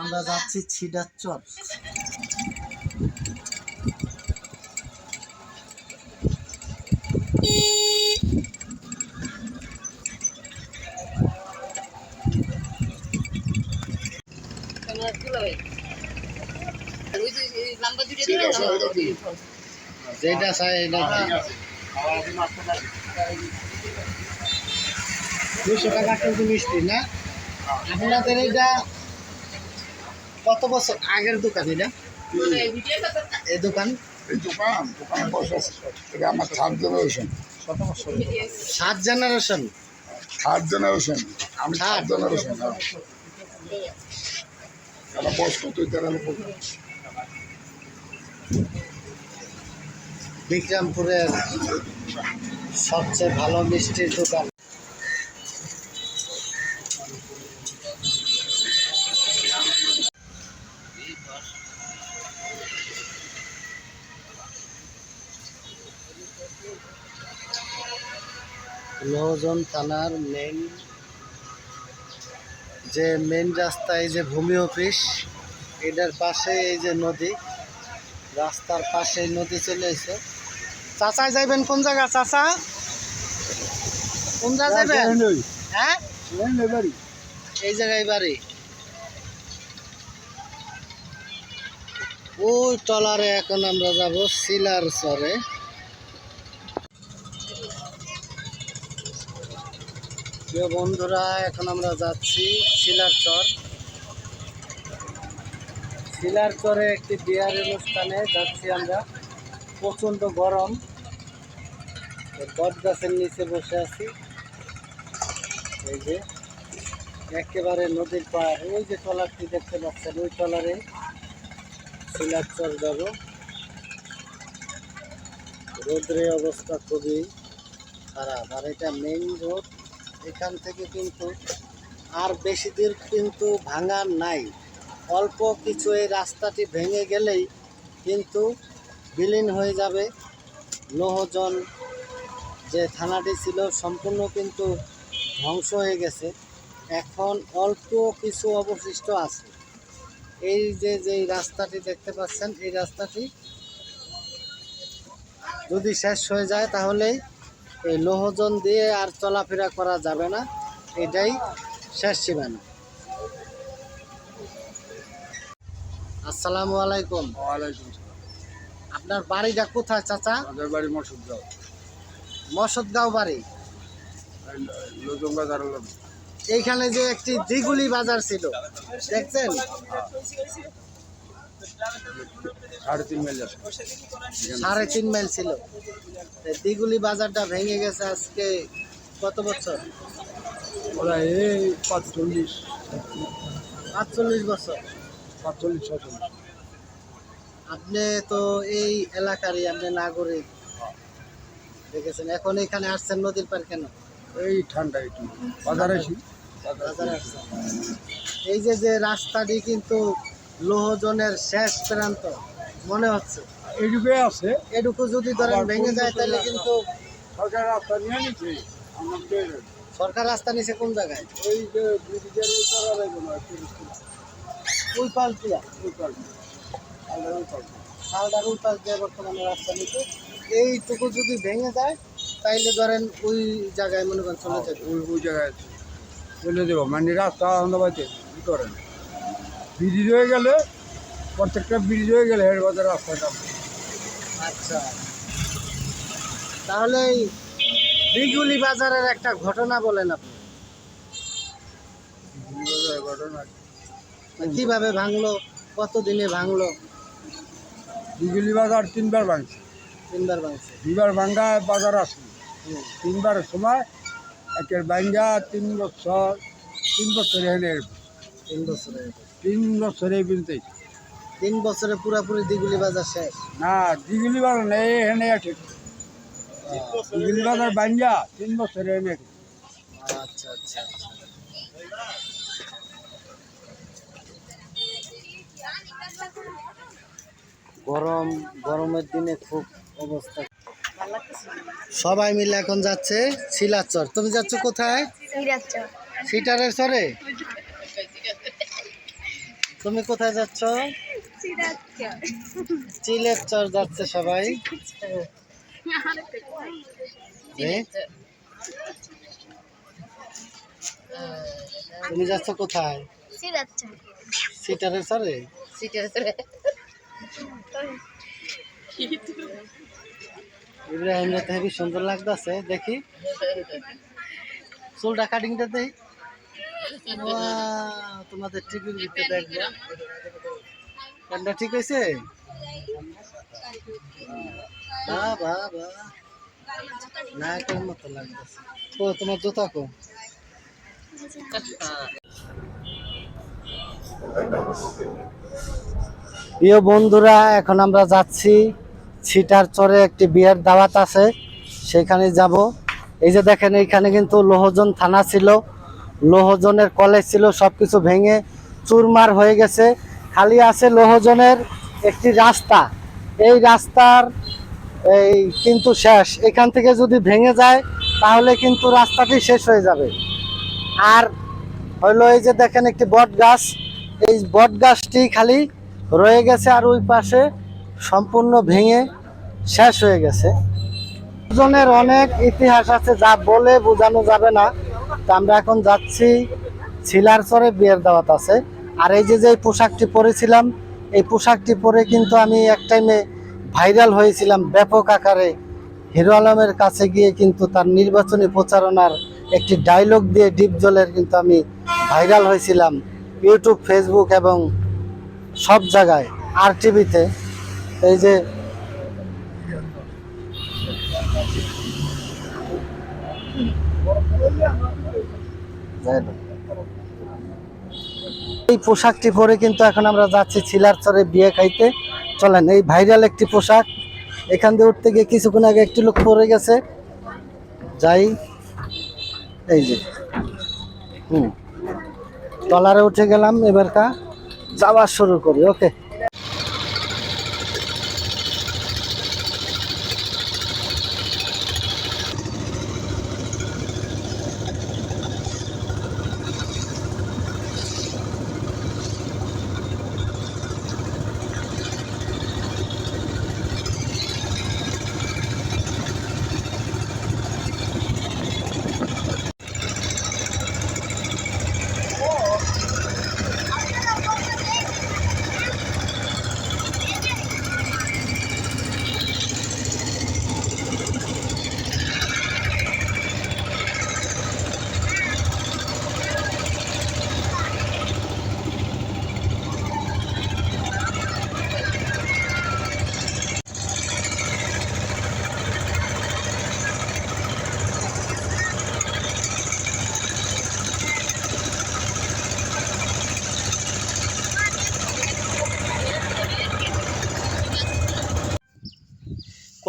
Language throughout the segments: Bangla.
আমরা যাচ্ছি ছিডার চর যেটা চাই দুশো টাকা কিন্তু মিষ্টি না? আপনাদের এটা কত বছর? আগের দোকান এটা? এই দোকান? দোকান এটা আমার থার্ড জেনারেশন সাত জেনারেশন থার্ড জেনারেশন আমি থার্ড জেনারেশন এটা বয়স কত তারা বিক্রমপুরের সবচেয়ে ভালো মিষ্টির দোকান। লোহজন থানার মেন যে মেন রাস্তা এই যে ভূমি অফিস এটার পাশে এই যে নদী রাস্তার পাশে নদী চলে এসে চাচাই যাইবেন কোন জায়গা চাচা? কোন জায়গা যাইবেন হ্যাঁ? এই জায়গায় বাড়ি ওই টলারে এখন আমরা যাব সিলার চরে। প্রিয় বন্ধুরা, এখন আমরা যাচ্ছি শিলার চর। শিলার চরে একটি বিয়ার অনুষ্ঠানে যাচ্ছি আমরা। প্রচণ্ড গরম। বট গাছের নিচে বসে আছি। এই যে, একেবারে নদীর পাড়। ওই যে ট্রলারটি দেখতে পাচ্ছেন, ওই ট্রলারে শিলার চর যাব। রোদ্রে অবস্থা খুবই খারাপ। আর এটা মেইন রোড এখান থেকে কিন্তু আর বেশি দূর কিন্তু ভাঙা নাই। অল্প কিছু এই রাস্তাটি ভেঙে গেলেই কিন্তু বিলীন হয়ে যাবে। লোহজন যে থানাটি ছিল সম্পূর্ণ কিন্তু ধ্বংস হয়ে গেছে। এখন অল্প কিছু অবশিষ্ট আছে। এই যে যে রাস্তাটি দেখতে পাচ্ছেন, এই রাস্তাটি যদি শেষ হয়ে যায় তাহলে এই লোহজন দিয়ে আর চলাফেরা করা যাবে না। এটাই শেষ সীমানা। আসসালামু আলাইকুম। ওয়ালাইকুম আপনার বাড়িটা কোথায় চাচা? আমাদের বাড়ি মসুদ দাও মসদগাঁও বাড়ি? বাজার এইখানে যে একটি দ্বিগুলি বাজার ছিল দেখছেন? সাড়ে তিন মাইল সাড়ে তিন মাইল ছিল। এই দ্বিগুলি বাজারটা ভেঙে গেছে আজকে কত বছর? ওরা এই পাঁচচল্লিশ। আটচল্লিশ বছর। পাঁচচল্লিশ ছচল্লিশ আপনি তো এই এলাকারই আপনি নাগরিক। দেখেছেন এখন এখানে আসছেন নদীর পার কেন? এই ঠান্ডা একটু। বাজার আছি বাজারে আসছেন। এই যে যে রাস্তাটি কিন্তু লোহজনের শেষ প্রান্ত মনে হচ্ছে। এইটুকুই আছে। এটুকু যদি ধরেন ভেঙে যায় তাহলে কিন্তু সরকার রাস্তা নিয়ে নিচ্ছে সরকার রাস্তা নিচে কোন জায়গায়? এই যে ব্রিজের লাগবে না ওই পাশ দিয়া ওই পাশে আলাদা ওই পাশে খালদার ওই পাশ দিয়ে বর্তমানে রাস্তা নিচে এইটুকু যদি ভেঙে যায় তাইলে ধরেন ওই জায়গায় মনে করেন চলে যাবে। ওই ওই জায়গায় চলে দেবো মানে রাস্তা আহমেদাবাদে কী করেন? ব্রিজ হয়ে গেলে প্রত্যেকটা ব্রিজ হয়ে গেলে হেড বাজার রাস্তাটা আচ্ছা। তাহলে এই বিগুলি বাজারের একটা ঘটনা বলেন আপনি। ঘটনা কীভাবে ভাঙলো কত দিনে ভাঙলো? বিজলি বাজার তিনবার ভাঙছে। তিনবার ভাঙছে। দুবার ভাঙ্গা বাজার হুম। তিনবার সময় একের ভাঙ্গা তিন বছর তিন বছর এনে তিন বছরে তিন বছরে বিনতে তিন বছরে পুরাপুরি দিগুলি বাজার শেষ? না দিগুলি বাজার নেই এনে আছে। দিগুলি বাজার ভাঙ্গা তিন বছরে এনে আচ্ছা আচ্ছা আচ্ছা। গরম গরমের দিনে খুব অবস্থা। সবাই মিলে এখন যাচ্ছে শিলাচর। তুমি যাচ্ছ কোথায়? সিরাজচর। সিটারের সরে তুমি কোথায় যাচ্ছ? চিলের চর যাচ্ছে সবাই। তুমি যাচ্ছ কোথায়? সিটারের সরে ইব্রাহিম হেবি সুন্দর লাগতেছে দেখি। চুলটা কাটিংটা দেই। তোমাদের টিভির ভিতরে দেখব। প্যান্টটা ঠিক হয়েছে? বাহ বাহ বাহ। নায়কের মতো লাগতেছে। ও তোমার জুতা কো? প্রিয় বন্ধুরা এখন আমরা যাচ্ছি ছিটার চরে একটি বিয়ের দাওয়াত আছে সেখানে যাব। এই যে দেখেন এইখানে কিন্তু লোহজন থানা ছিল। লোহজনের কলেজ ছিল সব কিছু ভেঙে চুরমার হয়ে গেছে। খালি আছে লোহজনের একটি রাস্তা। এই রাস্তার এই কিন্তু শেষ। এখান থেকে যদি ভেঙে যায়, তাহলে কিন্তু রাস্তাটি শেষ হয়ে যাবে। আর হইল এই যে দেখেন একটি বট গাছ এই বট গাছটি খালি রয়ে গেছে আর ওই পাশে সম্পূর্ণ ভেঙে শেষ হয়ে গেছে। জনের অনেক ইতিহাস আছে, যা বলে বোঝানো যাবে না। তা আমরা এখন যাচ্ছি ছিলার চরে বিয়ের দাওয়াত আছে। আর এই যে যে পোশাকটি পরেছিলাম, এই পোশাকটি পরে কিন্তু আমি এক টাইমে ভাইরাল হয়েছিলাম ব্যাপক আকারে। হিরো আলমের কাছে গিয়ে কিন্তু তার নির্বাচনী প্রচারণার একটি ডায়লগ দিয়ে ডিপ জলের কিন্তু আমি ভাইরাল হয়েছিলাম ইউটিউব ফেসবুক এবং সব জায়গায় আর টিভিতে এই যে এই পোশাকটি পরে কিন্তু এখন আমরা যাচ্ছি ছিলার চরে বিয়ে খাইতে। চলেন, এই ভাইরাল একটি পোশাক। এখান দিয়ে উঠতে গিয়ে কিছুক্ষণ আগে একটি লোক পরে গেছে। যাই, এই যে, হুম। টলারে উঠে গেলাম, এবার কা, যাওয়া শুরু করি, ওকে।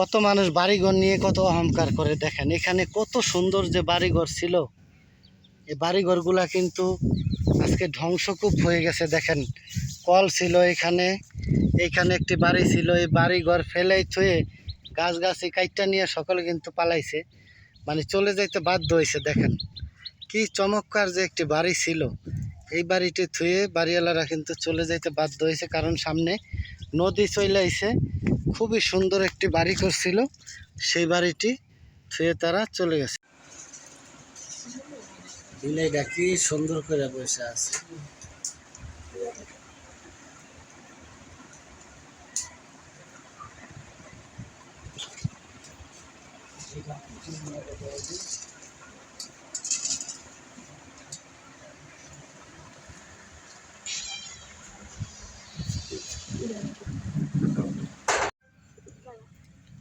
কত মানুষ বাড়িঘর নিয়ে কত অহংকার করে দেখেন। এখানে কত সুন্দর যে বাড়িঘর ছিল, এই বাড়িঘরগুলা কিন্তু আজকে ধ্বংসকূপ হয়ে গেছে দেখেন। কল ছিল এখানে, এইখানে একটি বাড়ি ছিল, এই বাড়িঘর ফেলেই থুয়ে গাছ গাছি কাইটটা নিয়ে সকলে কিন্তু পালাইছে। মানে চলে যাইতে বাধ্য হয়েছে দেখেন। কি চমৎকার যে একটি বাড়ি ছিল। এই বাড়িটি থুয়ে বাড়িওয়ালারা কিন্তু চলে যাইতে বাধ্য হয়েছে কারণ সামনে নদী চলে আইছে খুবই সুন্দর একটি বাড়ি করছিল। সেই বাড়িটি থুয়ে তারা চলে গেছে। বিলেটা কি সুন্দর করে বসে আছে।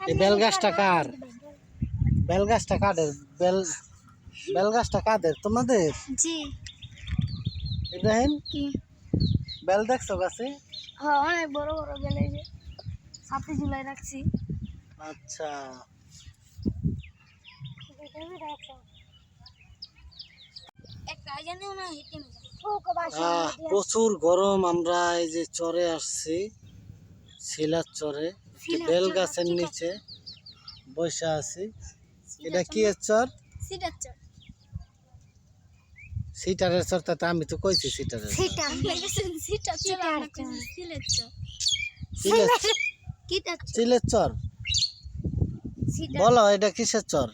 এই বেলগাছটা কার? বেলগাছটা কাদের? বেল বেলগাছটা কাদের? তোমাদের? জি। ইব্রাহিম? কি? বেল দেখছ গাছে? হ্যাঁ অনেক বড় বড় গেলে যে। সাথে ঝুলাই রাখছি। আচ্ছা। প্রচুর গরম আমরা এই যে চরে আসছি শিলার চরে। বেল গাছের নিচে বসে আছি। এটা কি চর? সিটার চর তাতে আমি তো কইছি সিটারের চিলের চর? বলো এটা কিসের চর?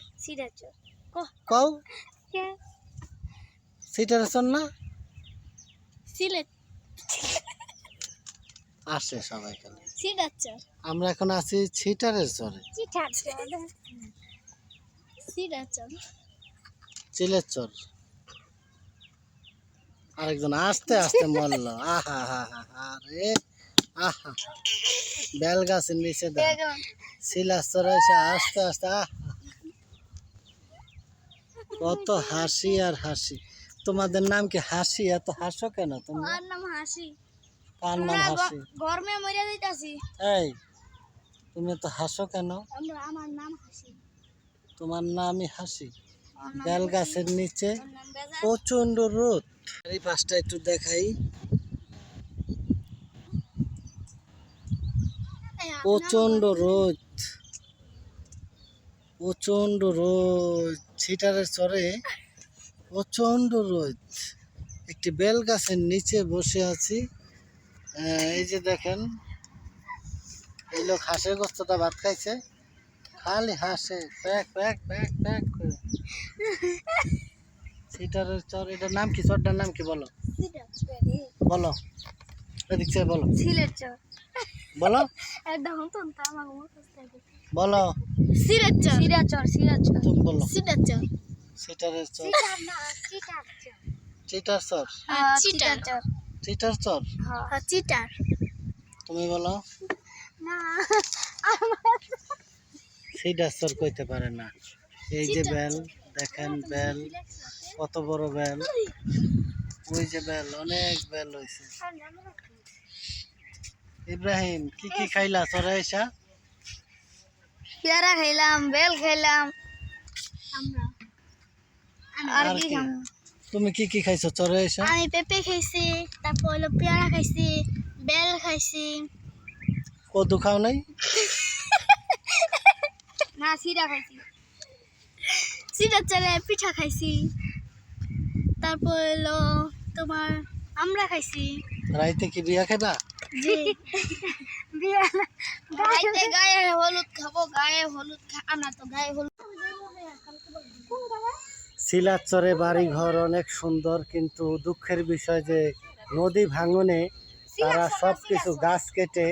কও। সিটারের চর না? সিলেট। আসে সবাই এখানে আমরা এখন আছি ছিটারের চরে চিলের চর আরেকজন আস্তে আস্তে মরল। আহা হা হা আরে আহা। বেল গাছের নিচে এসে আস্তে আস্তে আহা। কত হাসি আর হাসি। তোমাদের নাম কি হাসি? এত হাসো কেন তোমার? নাম হাসি। কার নাম হাসি? গরমে মরে যাইতাছি। এই তুমি তো হাসো কেন? আমার নাম হাসি। তোমার নামই হাসি। বেল গাছের নিচে প্রচণ্ড রোদ। এই পাশটা একটু দেখাই। প্রচণ্ড রোদ। প্রচণ্ড রোদ। ছিটারের চরে প্রচণ্ড রোদ। একটি বেল গাছের নিচে বসে আছি। এই যে দেখেন এই লোক হাঁসের গোস্তটা ভাত খাইছে। খালি হাসে প্যাক প্যাক প্যাক প্যাক করে। ছিটারের চর এটার নাম কি? চরটার নাম কি বলো? বলো। এদিক থেকে বলো। সিলেট চর। বলো। একদম তো আমার বলো। সিলেট চর। সিরা চর সিরা চর। তুমি বলো। সিটার চর। ছিটারের চর। না চিটার চর। চিটার চর। হ্যাঁ। চিটার। চর। চিটার চর হ্যাঁ। চিটার তুমি বলো। না চিটার চর কইতে পারে না। এই যে বেল দেখেন বেল কত বড় বেল ওই। যে বেল অনেক বেল হয়েছে ইব্রাহিম কি কি খাইলা চরে এসা? পেয়ারা খাইলাম বেল খাইলাম। আর আর কি কি? খাম? তুমি কি কি খাইছো? চরে এসা আমি পেঁপে খাইছি তারপর হলো পেয়ারা খাইছি বেল খাইছি। কদু খাও নাই? না সিরা খাইছি। সিরা চলে পিঠা খাইছি। তারপর হলো তোমার আমরা খাইছি। রাইতে কি বিয়া খাইবা? জি। গায়ে গায়ে হলুদ খাব গায়ে হলুদ খা আমরা তো গায়ে হলুদ সিলার বাড়িঘর অনেক সুন্দর কিন্তু দুঃখের বিষয় যে নদী ভাঙনে তারা সব কিছু গাছ কেটে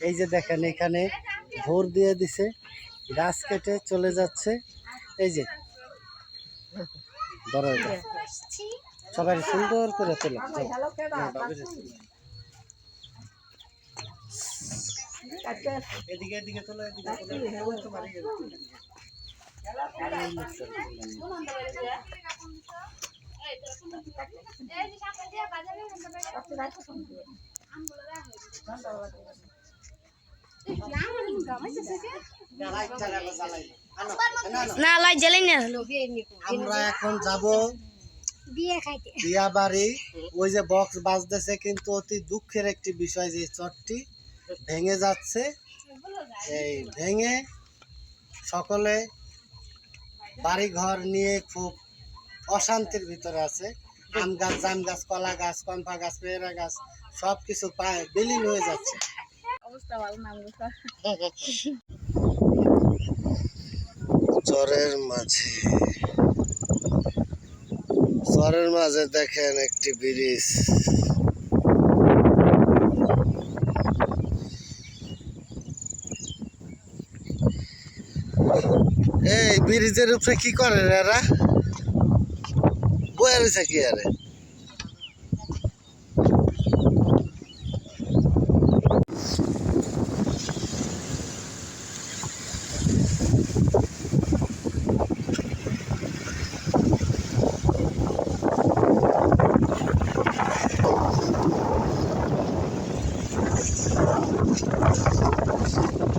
এই যে দেখেন এখানে ভোর দিয়ে দিছে গাছ কেটে চলে যাচ্ছে। এই যে ধরো সবাই সুন্দর করে তোলো। এদিকে এদিকে তোলো এদিকে না লাই জ্বালাই না। হলো আমরা এখন যাব বিয়ে বিয়া বাড়ি ওই যে বক্স বাজতেছে কিন্তু অতি দুঃখের একটি বিষয় যে চটটি ভেঙে যাচ্ছে। এই ভেঙে সকলে বাড়ি ঘর নিয়ে খুব অশান্তির ভিতরে আছে। আম গাছ জাম গাছ কলা গাছ কম্পা গাছ পেয়ারা গাছ সব কিছু পায় বিলীন হয়ে যাচ্ছে। চরের মাঝে। চরের মাঝে দেখেন একটি ব্রিজ এই ব্রিজের উপরে কি করে রে এরা? বয়ে রয়েছে কি আরে? এখান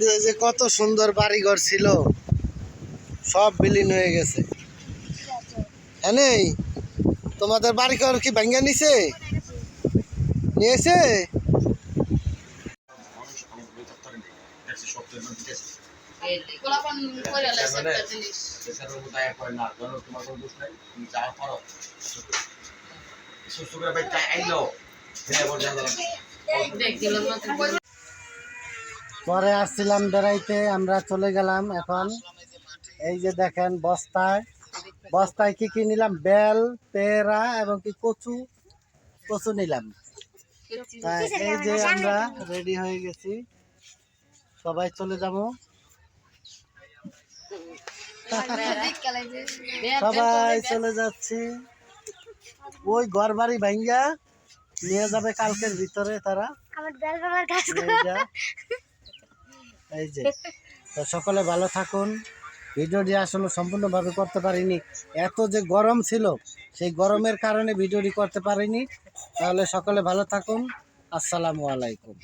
দিয়ে যে কত সুন্দর বাড়িঘর ছিল, সব বিলীন হয়ে গেছে। হ্যাঁ তোমাদের বাড়িঘর কি ভাঙ্গা নিছে? নিয়েছে? পরে আসছিলাম বেড়াইতে আমরা চলে গেলাম এখন। এই যে দেখেন বস্তায়। বস্তায় কি কি নিলাম? বেল পেয়ারা এবং কি কচু? কচু নিলাম। এই যে আমরা রেডি হয়ে গেছি। সবাই চলে যাব। সবাই চলে যাচ্ছি। ওই ঘর বাড়ি ভাঙ্গা। নিয়ে যাবে কালকের ভিতরে তারা। আমার কাজ। এই যে তো সকলে ভালো থাকুন। ভিডিওটি আসলে সম্পূর্ণভাবে করতে পারিনি। এত যে গরম ছিল সেই গরমের কারণে ভিডিওটি করতে পারিনি। তাহলে সকলে ভালো থাকুন। আসসালামু আলাইকুম।